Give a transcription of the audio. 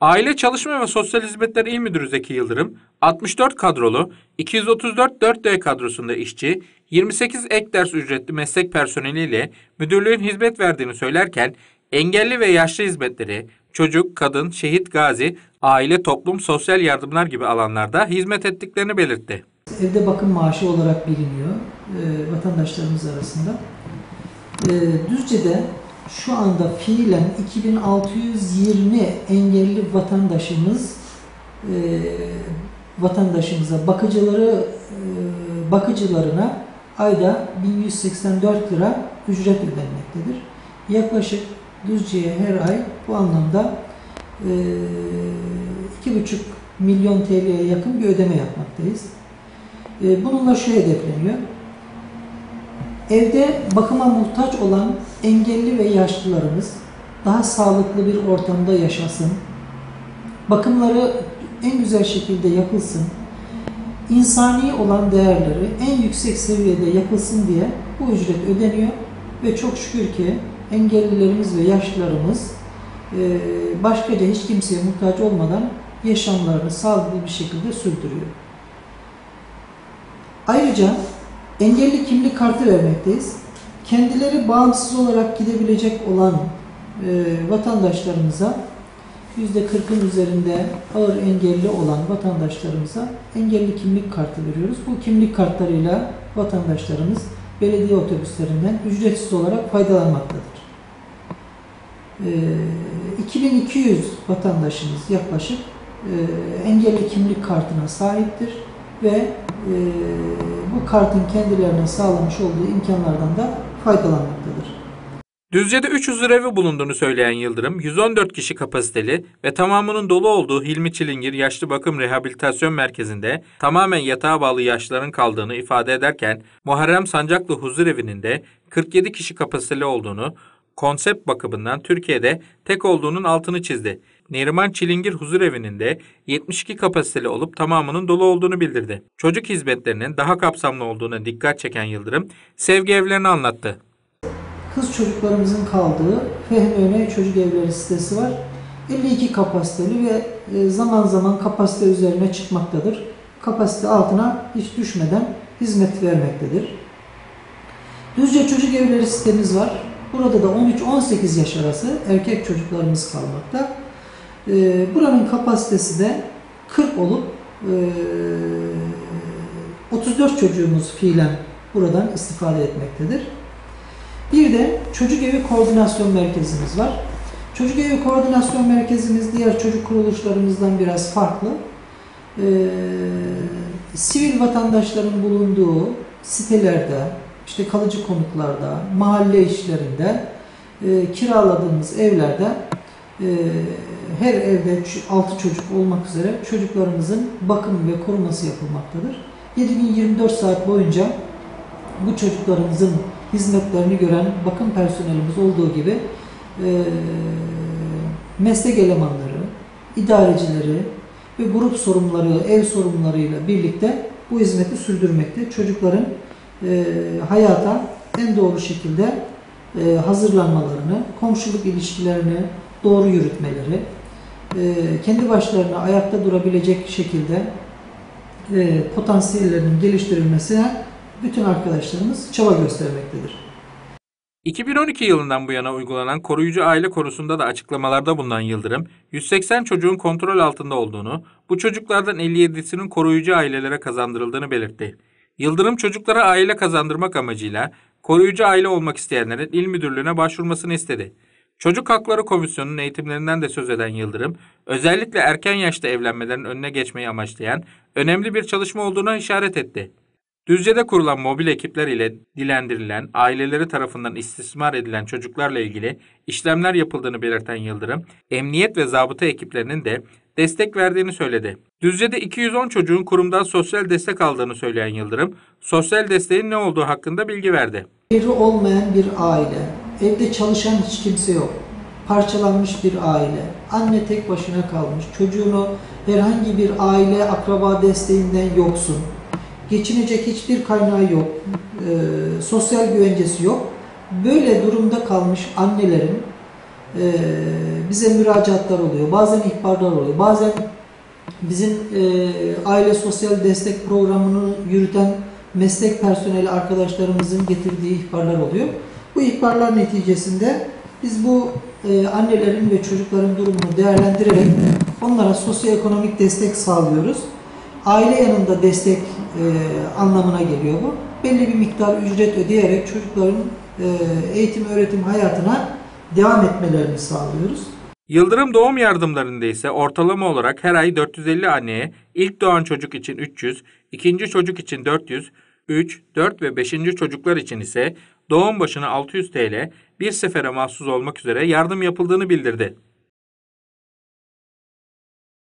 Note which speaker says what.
Speaker 1: Aile Çalışma ve Sosyal Hizmetler İl Müdürü Zeki Yıldırım, 64 kadrolu, 234 4D kadrosunda işçi, 28 ek ders ücretli meslek personeliyle müdürlüğün hizmet verdiğini söylerken, engelli ve yaşlı hizmetleri, çocuk, kadın, şehit gazi, aile, toplum, sosyal yardımlar gibi alanlarda hizmet ettiklerini belirtti.
Speaker 2: Evde bakım maaşı olarak biliniyor e, vatandaşlarımız arasında. E, Düzce'de şu anda fiilen 2620 engelli vatandaşımız e, vatandaşımıza bakıcıları e, bakıcılarına ayda 1184 lira ücret ödenmektedir. Yaklaşık Düzce'ye her ay bu anlamda e, 2,5 milyon TL'ye yakın bir ödeme yapmaktayız. E, bununla şu hedefleniyor. Evde bakıma muhtaç olan engelli ve yaşlılarımız daha sağlıklı bir ortamda yaşasın. Bakımları en güzel şekilde yapılsın. İnsani olan değerleri en yüksek seviyede yapılsın diye bu ücret ödeniyor ve çok şükür ki engellilerimiz ve yaşlılarımız başkaca hiç kimseye muhtaç olmadan yaşamlarını sağlıklı bir şekilde sürdürüyor. Ayrıca engelli kimlik kartı vermekteyiz. Kendileri bağımsız olarak gidebilecek olan e, vatandaşlarımıza %40'ın üzerinde ağır engelli olan vatandaşlarımıza engelli kimlik kartı veriyoruz. Bu kimlik kartlarıyla vatandaşlarımız belediye otobüslerinden ücretsiz olarak faydalanmaktadır. E, 2200 vatandaşımız yaklaşık e, engelli kimlik kartına sahiptir ve e, bu kartın kendilerine sağlamış olduğu imkanlardan da faydalanmaktadır.
Speaker 1: Düzce'de 300 evi bulunduğunu söyleyen Yıldırım, 114 kişi kapasiteli ve tamamının dolu olduğu Hilmi Çilingir Yaşlı Bakım Rehabilitasyon Merkezi'nde tamamen yatağa bağlı yaşlıların kaldığını ifade ederken, Muharrem Sancaklı Huzur Evi'nin de 47 kişi kapasiteli olduğunu, konsept bakımından Türkiye'de tek olduğunun altını çizdi. Neriman Çilingir Huzur Evi'nin de 72 kapasiteli olup tamamının dolu olduğunu bildirdi. Çocuk hizmetlerinin daha kapsamlı olduğuna dikkat çeken Yıldırım, sevgi evlerini anlattı.
Speaker 2: Kız çocuklarımızın kaldığı Fehmi Öne Çocuk Evleri sitesi var. 52 kapasiteli ve e, zaman zaman kapasite üzerine çıkmaktadır. Kapasite altına hiç düşmeden hizmet vermektedir. Düzce Çocuk Evleri sitemiz var. Burada da 13-18 yaş arası erkek çocuklarımız kalmakta. E, buranın kapasitesi de 40 olup 34 e, çocuğumuz fiilen buradan istifade etmektedir. Bir de çocuk evi koordinasyon merkezimiz var. Çocuk evi koordinasyon merkezimiz diğer çocuk kuruluşlarımızdan biraz farklı. Ee, sivil vatandaşların bulunduğu sitelerde, işte kalıcı konutlarda, mahalle işlerinde, e, kiraladığımız evlerde e, her evde 6 çocuk olmak üzere çocuklarımızın bakım ve koruması yapılmaktadır. 7024 saat boyunca bu çocuklarımızın hizmetlerini gören bakım personelimiz olduğu gibi e, meslek elemanları, idarecileri ve grup sorumluları, ev sorumlularıyla birlikte bu hizmeti sürdürmekte. Çocukların e, hayata en doğru şekilde e, hazırlanmalarını, komşuluk ilişkilerini doğru yürütmeleri, e, kendi başlarına ayakta durabilecek şekilde e, potansiyellerinin geliştirilmesine bütün arkadaşlarımız çaba göstermektedir.
Speaker 1: 2012 yılından bu yana uygulanan koruyucu aile konusunda da açıklamalarda bulunan Yıldırım, 180 çocuğun kontrol altında olduğunu, bu çocuklardan 57'sinin koruyucu ailelere kazandırıldığını belirtti. Yıldırım çocuklara aile kazandırmak amacıyla koruyucu aile olmak isteyenlerin il müdürlüğüne başvurmasını istedi. Çocuk Hakları Komisyonu'nun eğitimlerinden de söz eden Yıldırım, özellikle erken yaşta evlenmelerin önüne geçmeyi amaçlayan önemli bir çalışma olduğuna işaret etti. Düzce'de kurulan mobil ekipler ile dilendirilen, aileleri tarafından istismar edilen çocuklarla ilgili işlemler yapıldığını belirten Yıldırım, emniyet ve zabıta ekiplerinin de destek verdiğini söyledi. Düzce'de 210 çocuğun kurumdan sosyal destek aldığını söyleyen Yıldırım, sosyal desteğin ne olduğu hakkında bilgi verdi.
Speaker 2: Biri olmayan bir aile, evde çalışan hiç kimse yok, parçalanmış bir aile, anne tek başına kalmış, çocuğunu herhangi bir aile, akraba desteğinden yoksun, geçinecek hiçbir kaynağı yok, e, sosyal güvencesi yok. Böyle durumda kalmış annelerin e, bize müracaatlar oluyor, bazen ihbarlar oluyor, bazen bizim e, aile sosyal destek programını yürüten meslek personeli arkadaşlarımızın getirdiği ihbarlar oluyor. Bu ihbarlar neticesinde biz bu e, annelerin ve çocukların durumunu değerlendirerek onlara sosyoekonomik destek sağlıyoruz. Aile yanında destek e, anlamına geliyor bu. Belli bir miktar ücret ödeyerek çocukların e, eğitim öğretim hayatına devam etmelerini sağlıyoruz.
Speaker 1: Yıldırım doğum yardımlarında ise ortalama olarak her ay 450 anneye ilk doğan çocuk için 300, ikinci çocuk için 400, 3, 4 ve 5. çocuklar için ise doğum başına 600 TL bir sefere mahsus olmak üzere yardım yapıldığını bildirdi.